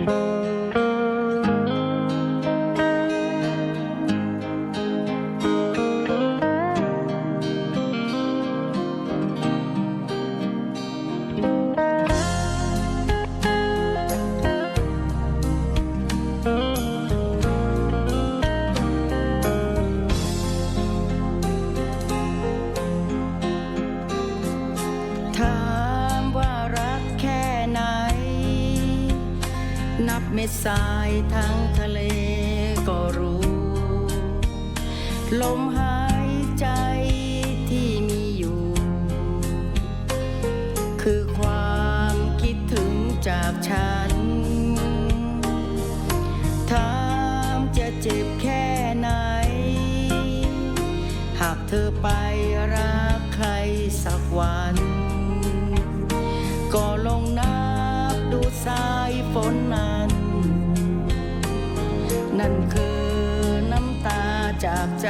you. นับเม็ดทรายทั้งทะเลก็รู้ ลมหายใจที่มีอยู่ คือความคิดถึงจากฉันถามจะเจ็บแค่ไหน หากเธอไปรักใครสักวัน ก็ลง ฝนนั้น นั่นคือน้ำตาจากใจ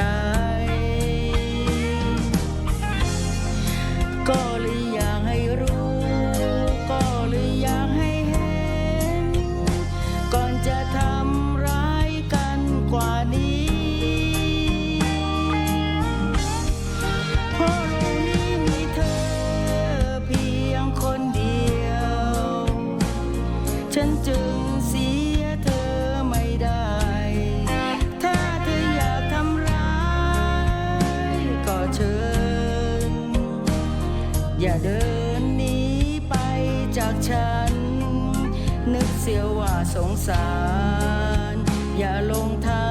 อย่าเดินหนีไปจากฉัน นึกเสียว่าสงสาร อย่าลงทันด้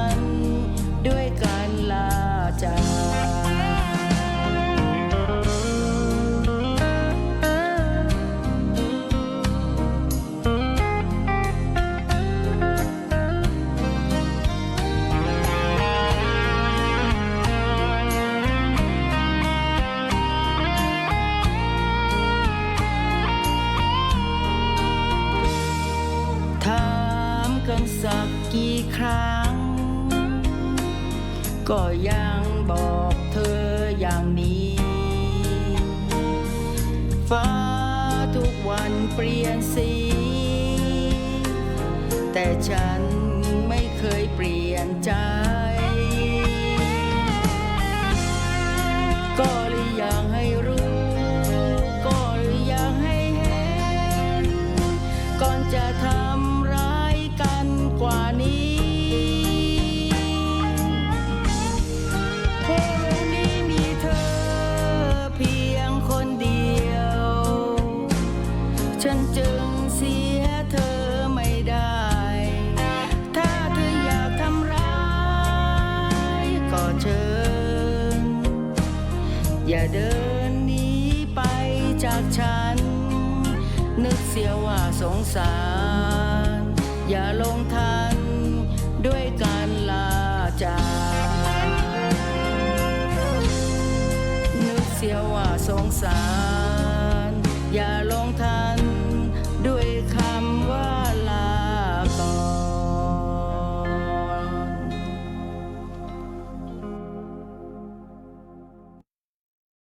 ก็ยังบอกเธออย่างนี้ ฟ้าทุกวันเปลี่ยนสี แต่ฉันไม่เคยเปลี่ยนใจ ก็เลยอยากให้รู้ ก็เลยอยากให้เห็น ก่อนจะทำ ฉันจึงเสียเธอไม่ได้ ถ้าเธออยากทำร้ายก็เชิญ อย่าเดินหนีไปจากฉัน นึกเสียว่าสงสาร อย่าลงทันด้วยการลาจากนึกเสียว่าสงสาร อย่า